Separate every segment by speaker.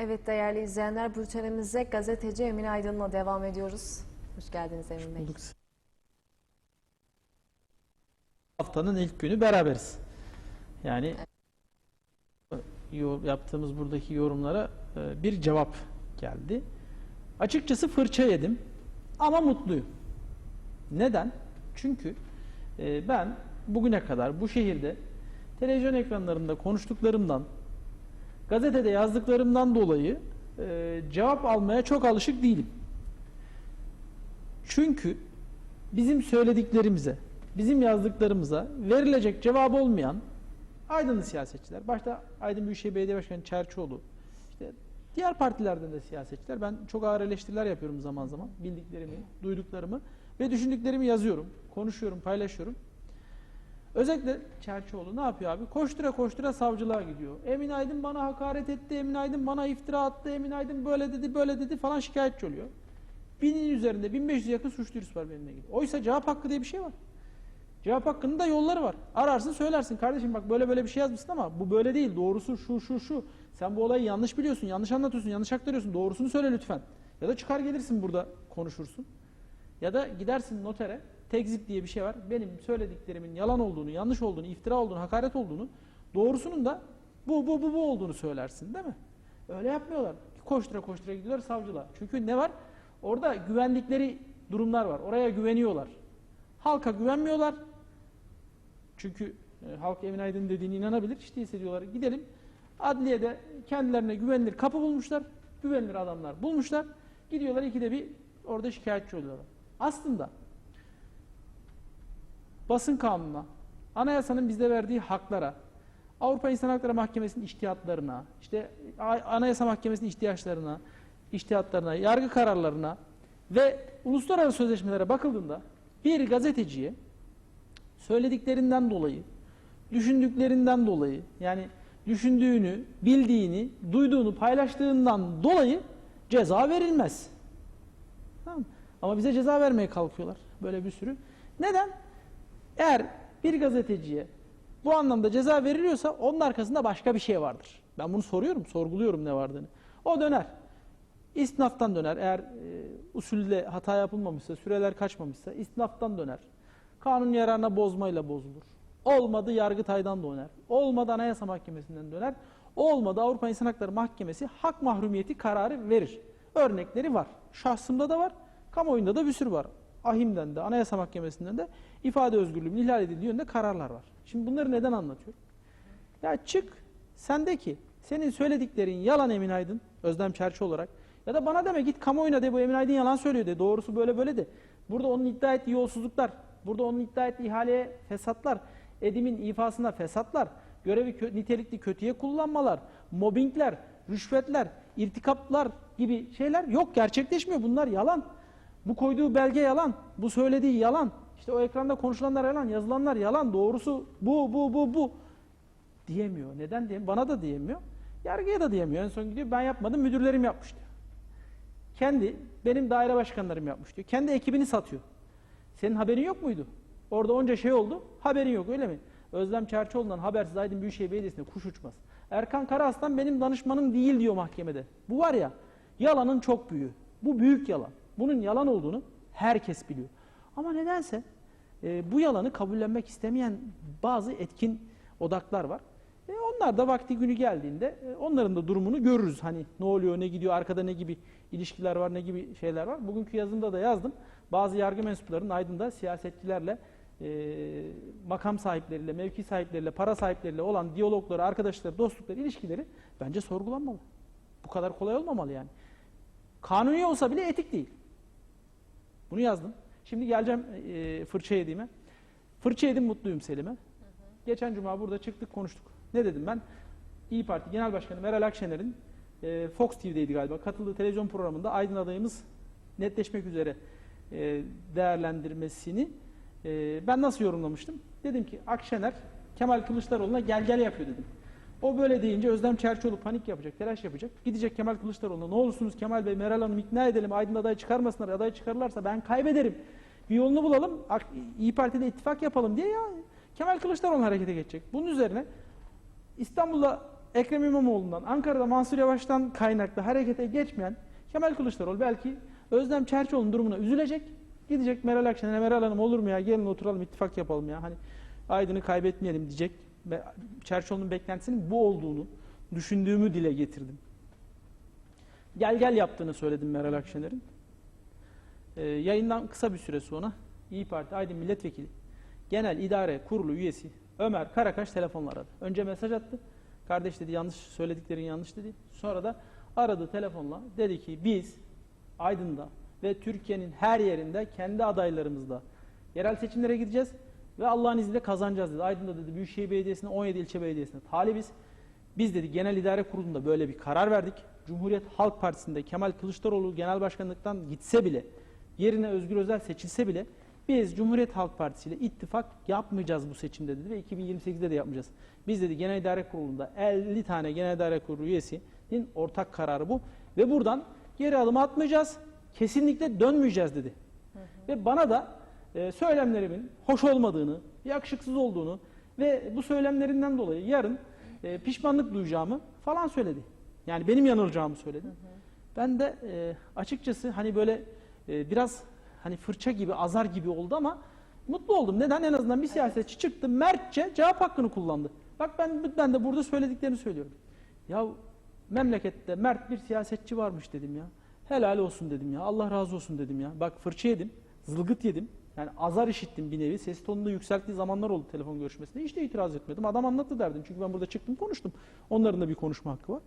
Speaker 1: Evet değerli izleyenler bültenimize gazeteci Emin Aydın'la devam ediyoruz. Hoş geldiniz Emin Bey.
Speaker 2: Bulduk. Haftanın ilk günü beraberiz. Yani yo- yaptığımız buradaki yorumlara e, bir cevap geldi. Açıkçası fırça yedim ama mutluyum. Neden? Çünkü e, ben bugüne kadar bu şehirde televizyon ekranlarında konuştuklarımdan, gazetede yazdıklarımdan dolayı e, cevap almaya çok alışık değilim. Çünkü bizim söylediklerimize, bizim yazdıklarımıza verilecek cevap olmayan aydınlı siyasetçiler, başta Aydın Büyükşehir Belediye Başkanı Çerçoğlu, işte diğer partilerden de siyasetçiler, ben çok ağır eleştiriler yapıyorum zaman zaman, bildiklerimi, duyduklarımı ve düşündüklerimi yazıyorum, konuşuyorum, paylaşıyorum. Özellikle Çerçoğlu ne yapıyor abi? Koştura koştura savcılığa gidiyor. Emin Aydın bana hakaret etti, Emin Aydın bana iftira attı, Emin Aydın böyle dedi, böyle dedi falan şikayetçi oluyor. Binin üzerinde 1500 yakın suç duyurusu var benimle ilgili. Oysa cevap hakkı diye bir şey var. Cevap hakkının da yolları var. Ararsın söylersin kardeşim bak böyle böyle bir şey yazmışsın ama bu böyle değil. Doğrusu şu şu şu. Sen bu olayı yanlış biliyorsun, yanlış anlatıyorsun, yanlış aktarıyorsun. Doğrusunu söyle lütfen. Ya da çıkar gelirsin burada konuşursun. Ya da gidersin notere. Tekzip diye bir şey var. Benim söylediklerimin yalan olduğunu, yanlış olduğunu, iftira olduğunu, hakaret olduğunu, doğrusunun da bu bu bu bu olduğunu söylersin değil mi? Öyle yapmıyorlar. Koştura koştura gidiyorlar savcılığa. Çünkü ne var? Orada güvendikleri durumlar var. Oraya güveniyorlar. Halka güvenmiyorlar. Çünkü e, halk Emin Aydın dediğine inanabilir. İşte hissediyorlar. Gidelim. Adliyede kendilerine güvenilir kapı bulmuşlar. Güvenilir adamlar bulmuşlar. Gidiyorlar ikide bir orada şikayetçi oluyorlar. Aslında basın kanununa, anayasanın bize verdiği haklara, Avrupa İnsan Hakları Mahkemesi'nin iştihatlarına, işte Anayasa Mahkemesi'nin ihtiyaçlarına, iştihatlarına, yargı kararlarına ve uluslararası sözleşmelere bakıldığında bir gazeteciye söylediklerinden dolayı, düşündüklerinden dolayı, yani düşündüğünü, bildiğini, duyduğunu paylaştığından dolayı ceza verilmez. Tamam? Ama bize ceza vermeye kalkıyorlar. Böyle bir sürü. Neden? Eğer bir gazeteciye bu anlamda ceza veriliyorsa onun arkasında başka bir şey vardır. Ben bunu soruyorum, sorguluyorum ne vardığını. O döner. İstinaftan döner. Eğer e, usulde hata yapılmamışsa, süreler kaçmamışsa istinaftan döner. Kanun yararına bozmayla bozulur. Olmadı Yargıtay'dan döner. Olmadı Anayasa Mahkemesi'nden döner. Olmadı Avrupa İnsan Hakları Mahkemesi hak mahrumiyeti kararı verir. Örnekleri var. Şahsımda da var. Kamuoyunda da bir sürü var. Ahim'den de, Anayasa Mahkemesi'nden de ifade özgürlüğünün ihlal edildiği yönünde kararlar var. Şimdi bunları neden anlatıyorum? Ya çık sendeki senin söylediklerin yalan Emin Aydın, Özlem Çerçi olarak ya da bana deme git kamuoyuna de bu Emin Aydın yalan söylüyor de doğrusu böyle böyle de. Burada onun iddia ettiği yolsuzluklar, burada onun iddia ettiği ihaleye fesatlar, Edim'in ifasında fesatlar, görevi kö- nitelikli kötüye kullanmalar, mobbingler, rüşvetler, irtikaplar gibi şeyler yok gerçekleşmiyor bunlar yalan. Bu koyduğu belge yalan, bu söylediği yalan. İşte o ekranda konuşulanlar yalan, yazılanlar yalan. Doğrusu bu, bu, bu, bu diyemiyor. Neden diyemiyor? Bana da diyemiyor. Yargıya da diyemiyor. En son gidiyor ben yapmadım, müdürlerim yapmış diyor. Kendi, benim daire başkanlarım yapmış diyor. Kendi ekibini satıyor. Senin haberin yok muydu? Orada onca şey oldu, haberin yok öyle mi? Özlem Çerçoğlu'ndan habersiz Aydın Büyükşehir Belediyesi'ne kuş uçmaz. Erkan Karaaslan benim danışmanım değil diyor mahkemede. Bu var ya, yalanın çok büyüğü. Bu büyük yalan. Bunun yalan olduğunu herkes biliyor. Ama nedense e, bu yalanı kabullenmek istemeyen bazı etkin odaklar var. E, onlar da vakti günü geldiğinde e, onların da durumunu görürüz. Hani ne oluyor, ne gidiyor, arkada ne gibi ilişkiler var, ne gibi şeyler var. Bugünkü yazımda da yazdım. Bazı yargı mensuplarının Aydın'da siyasetçilerle, e, makam sahipleriyle, mevki sahipleriyle, para sahipleriyle olan diyalogları, arkadaşları, dostlukları, ilişkileri bence sorgulanmalı. Bu kadar kolay olmamalı yani. Kanuni olsa bile etik değil. Bunu yazdım. Şimdi geleceğim e, fırça yediğime. Fırça yedim mutluyum Selim'e. Geçen cuma burada çıktık konuştuk. Ne dedim ben? İyi Parti Genel Başkanı Meral Akşener'in e, Fox TV'deydi galiba. Katıldığı televizyon programında Aydın adayımız netleşmek üzere e, değerlendirmesini e, ben nasıl yorumlamıştım? Dedim ki Akşener Kemal Kılıçdaroğlu'na gel gel yapıyor dedim. O böyle deyince Özlem Çerçoğlu panik yapacak, telaş yapacak. Gidecek Kemal Kılıçdaroğlu'na ne olursunuz Kemal Bey, Meral Hanım ikna edelim. Aydın adayı çıkarmasınlar. Aday çıkarırlarsa ben kaybederim. Bir yolunu bulalım. İyi Parti'de ittifak yapalım diye ya Kemal Kılıçdaroğlu harekete geçecek. Bunun üzerine İstanbul'da Ekrem İmamoğlu'ndan, Ankara'da Mansur Yavaş'tan kaynaklı harekete geçmeyen Kemal Kılıçdaroğlu belki Özlem Çerçioğlu'nun durumuna üzülecek. Gidecek Meral Akşener'e Meral Hanım olur mu ya gelin oturalım ittifak yapalım ya. Hani Aydın'ı kaybetmeyelim diyecek. Ve Çerçioğlu'nun beklentisinin bu olduğunu düşündüğümü dile getirdim. Gel gel yaptığını söyledim Meral Akşener'in. Ee, yayından kısa bir süre sonra İyi Parti Aydın Milletvekili Genel İdare Kurulu üyesi Ömer Karakaş telefonla aradı. Önce mesaj attı. Kardeş dedi yanlış söylediklerin yanlış dedi. Sonra da aradı telefonla. Dedi ki biz Aydın'da ve Türkiye'nin her yerinde kendi adaylarımızla yerel seçimlere gideceğiz ve Allah'ın izniyle kazanacağız dedi. Aydın'da dedi Büyükşehir Belediyesi'ne 17 ilçe belediyesine talibiz. Biz dedi genel idare kurulunda böyle bir karar verdik. Cumhuriyet Halk Partisi'nde Kemal Kılıçdaroğlu genel başkanlıktan gitse bile yerine Özgür Özel seçilse bile biz Cumhuriyet Halk Partisi ile ittifak yapmayacağız bu seçimde dedi ve 2028'de de yapmayacağız. Biz dedi Genel İdare Kurulu'nda 50 tane Genel İdare Kurulu üyesinin ortak kararı bu ve buradan geri adım atmayacağız. Kesinlikle dönmeyeceğiz dedi. Ve bana da e, söylemlerimin hoş olmadığını, yakışıksız olduğunu ve bu söylemlerinden dolayı yarın e, pişmanlık duyacağımı falan söyledi. Yani benim yanılacağımı söyledi. Ben de e, açıkçası hani böyle e, biraz hani fırça gibi, azar gibi oldu ama mutlu oldum. Neden? En azından bir siyasetçi çıktı, mertçe cevap hakkını kullandı. Bak ben ben de burada söylediklerini söylüyorum. Ya memlekette mert bir siyasetçi varmış dedim ya. Helal olsun dedim ya. Allah razı olsun dedim ya. Bak fırça yedim, zılgıt yedim. Yani azar işittim bir nevi. Ses tonunu yükselttiği zamanlar oldu telefon görüşmesinde. Hiç de itiraz etmedim. Adam anlattı derdim. Çünkü ben burada çıktım konuştum. Onların da bir konuşma hakkı var.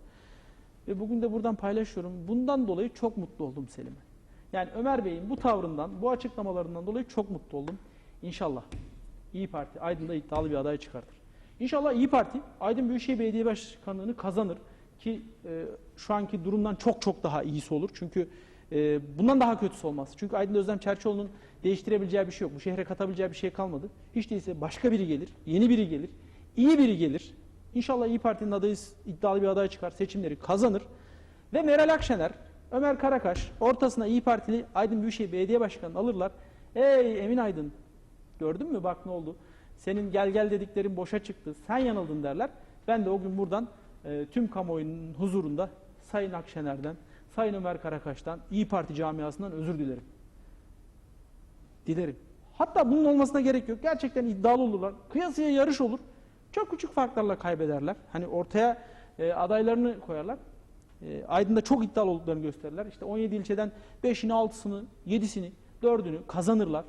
Speaker 2: Ve bugün de buradan paylaşıyorum. Bundan dolayı çok mutlu oldum Selim'e. Yani Ömer Bey'in bu tavrından, bu açıklamalarından dolayı çok mutlu oldum. İnşallah İyi Parti Aydın'da iddialı bir aday çıkartır. İnşallah İyi Parti Aydın Büyükşehir Belediye Başkanlığı'nı kazanır ki e, şu anki durumdan çok çok daha iyisi olur. Çünkü e, bundan daha kötüsü olmaz. Çünkü Aydın Özlem Çerçioğlu'nun değiştirebileceği bir şey yok. Bu şehre katabileceği bir şey kalmadı. Hiç değilse başka biri gelir, yeni biri gelir, iyi biri gelir. İnşallah İyi Parti'nin adayı iddialı bir aday çıkar, seçimleri kazanır. Ve Meral Akşener, Ömer Karakaş ortasına İyi Partili Aydın Büyükşehir Belediye Başkanı'nı alırlar. Ey Emin Aydın gördün mü bak ne oldu. Senin gel gel dediklerin boşa çıktı. Sen yanıldın derler. Ben de o gün buradan e, tüm kamuoyunun huzurunda Sayın Akşener'den, Sayın Ömer Karakaş'tan, İyi Parti camiasından özür dilerim. Dilerim. Hatta bunun olmasına gerek yok. Gerçekten iddialı olurlar. Kıyasıya yarış olur. Çok küçük farklarla kaybederler. Hani ortaya e, adaylarını koyarlar. E, Aydın'da çok iddialı olduklarını gösterirler. İşte 17 ilçeden 5'ini, 6'sını, 7'sini, 4'ünü kazanırlar.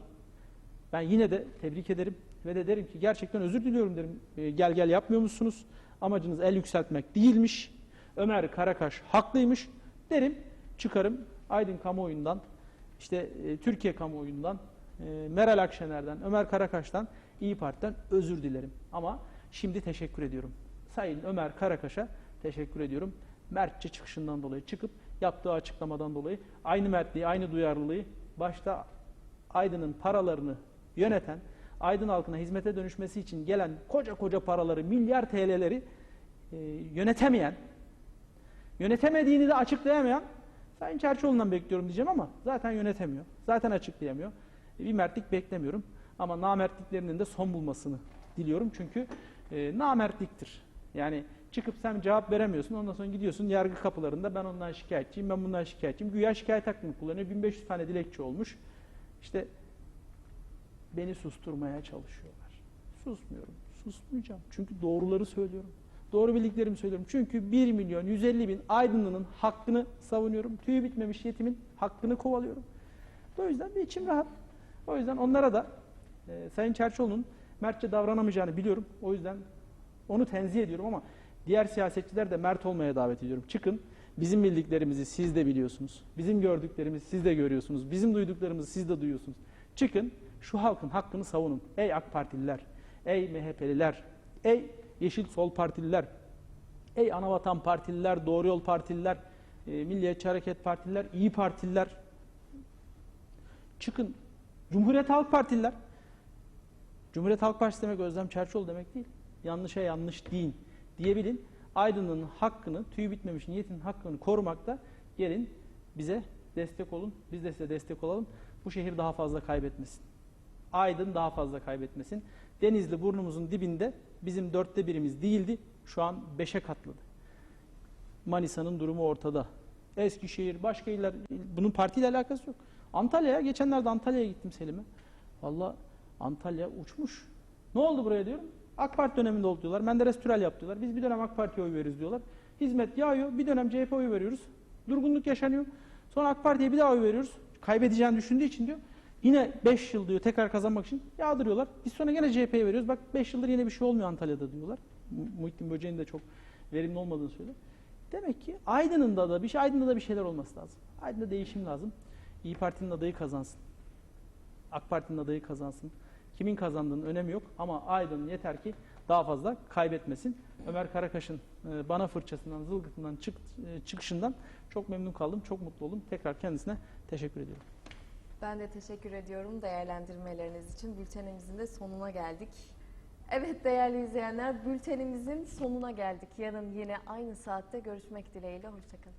Speaker 2: Ben yine de tebrik ederim ve de derim ki gerçekten özür diliyorum derim. E, gel gel yapmıyor musunuz? Amacınız el yükseltmek değilmiş. Ömer Karakaş haklıymış derim. Çıkarım Aydın kamuoyundan, işte e, Türkiye kamuoyundan, e, Meral Akşener'den, Ömer Karakaş'tan, İyi Parti'den özür dilerim. Ama şimdi teşekkür ediyorum. Sayın Ömer Karakaş'a teşekkür ediyorum. Mertçe çıkışından dolayı çıkıp yaptığı açıklamadan dolayı aynı mertliği, aynı duyarlılığı başta Aydın'ın paralarını yöneten, Aydın halkına hizmete dönüşmesi için gelen koca koca paraları, milyar TL'leri e, yönetemeyen, yönetemediğini de açıklayamayan Sayın Çerçioğlu'ndan bekliyorum diyeceğim ama zaten yönetemiyor. Zaten açıklayamıyor. Bir mertlik beklemiyorum. Ama namertliklerinin de son bulmasını diliyorum. Çünkü e, namertliktir. Yani çıkıp sen cevap veremiyorsun. Ondan sonra gidiyorsun yargı kapılarında ben ondan şikayetçiyim, ben bundan şikayetçiyim. Güya şikayet hakkını kullanıyor. 1500 tane dilekçe olmuş. İşte beni susturmaya çalışıyorlar. Susmuyorum. Susmayacağım. Çünkü doğruları söylüyorum. Doğru bildiklerimi söylüyorum. Çünkü 1 milyon 150 bin Aydınlı'nın hakkını savunuyorum. Tüyü bitmemiş yetimin hakkını kovalıyorum. O yüzden de içim rahat. O yüzden onlara da e, Sayın Çerçoğlu'nun mertçe davranamayacağını biliyorum. O yüzden onu tenzih ediyorum ama diğer siyasetçiler de mert olmaya davet ediyorum. Çıkın bizim bildiklerimizi siz de biliyorsunuz. Bizim gördüklerimizi siz de görüyorsunuz. Bizim duyduklarımızı siz de duyuyorsunuz. Çıkın şu halkın hakkını savunun. Ey AK Partililer, ey MHP'liler, ey Yeşil Sol Partililer, ey Anavatan Partililer, Doğru Yol Partililer, e, Milliyetçi Hareket Partililer, İyi Partililer. Çıkın. Cumhuriyet Halk Partililer. Cumhuriyet Halk Partisi demek Özlem Çerçoğlu demek değil. Yanlışa yanlış deyin diyebilin. Aydın'ın hakkını, tüyü bitmemiş niyetin hakkını korumakta gelin bize destek olun. Biz de size destek olalım. Bu şehir daha fazla kaybetmesin. Aydın daha fazla kaybetmesin. Denizli burnumuzun dibinde bizim dörtte birimiz değildi. Şu an 5'e katladı. Manisa'nın durumu ortada. Eskişehir, başka iller, bunun partiyle alakası yok. Antalya'ya, geçenlerde Antalya'ya gittim Selim'e. Valla Antalya uçmuş. Ne oldu buraya diyorum. AK Parti döneminde oldu diyorlar. Menderes Türel yaptı diyorlar. Biz bir dönem AK Parti'ye oy veririz diyorlar. Hizmet yağıyor. Bir dönem CHP oy veriyoruz. Durgunluk yaşanıyor. Sonra AK Parti'ye bir daha oy veriyoruz. Kaybedeceğini düşündüğü için diyor. Yine 5 yıl diyor tekrar kazanmak için yağdırıyorlar. Biz sonra yine CHP'ye veriyoruz. Bak 5 yıldır yine bir şey olmuyor Antalya'da diyorlar. Mu- Muhittin Böceğin de çok verimli olmadığını söylüyor. Demek ki Aydın'ın da bir şey Aydın'da da bir şeyler olması lazım. Aydın'da değişim lazım. İyi Parti'nin adayı kazansın. AK Parti'nin adayı kazansın. Kimin kazandığının önemi yok ama Aydın yeter ki daha fazla kaybetmesin. Ömer Karakaş'ın e, bana fırçasından, zılgıtından çık, e, çıkışından çok memnun kaldım, çok mutlu oldum. Tekrar kendisine teşekkür ediyorum.
Speaker 1: Ben de teşekkür ediyorum değerlendirmeleriniz için. Bültenimizin de sonuna geldik. Evet değerli izleyenler bültenimizin sonuna geldik. Yarın yine aynı saatte görüşmek dileğiyle. Hoşçakalın.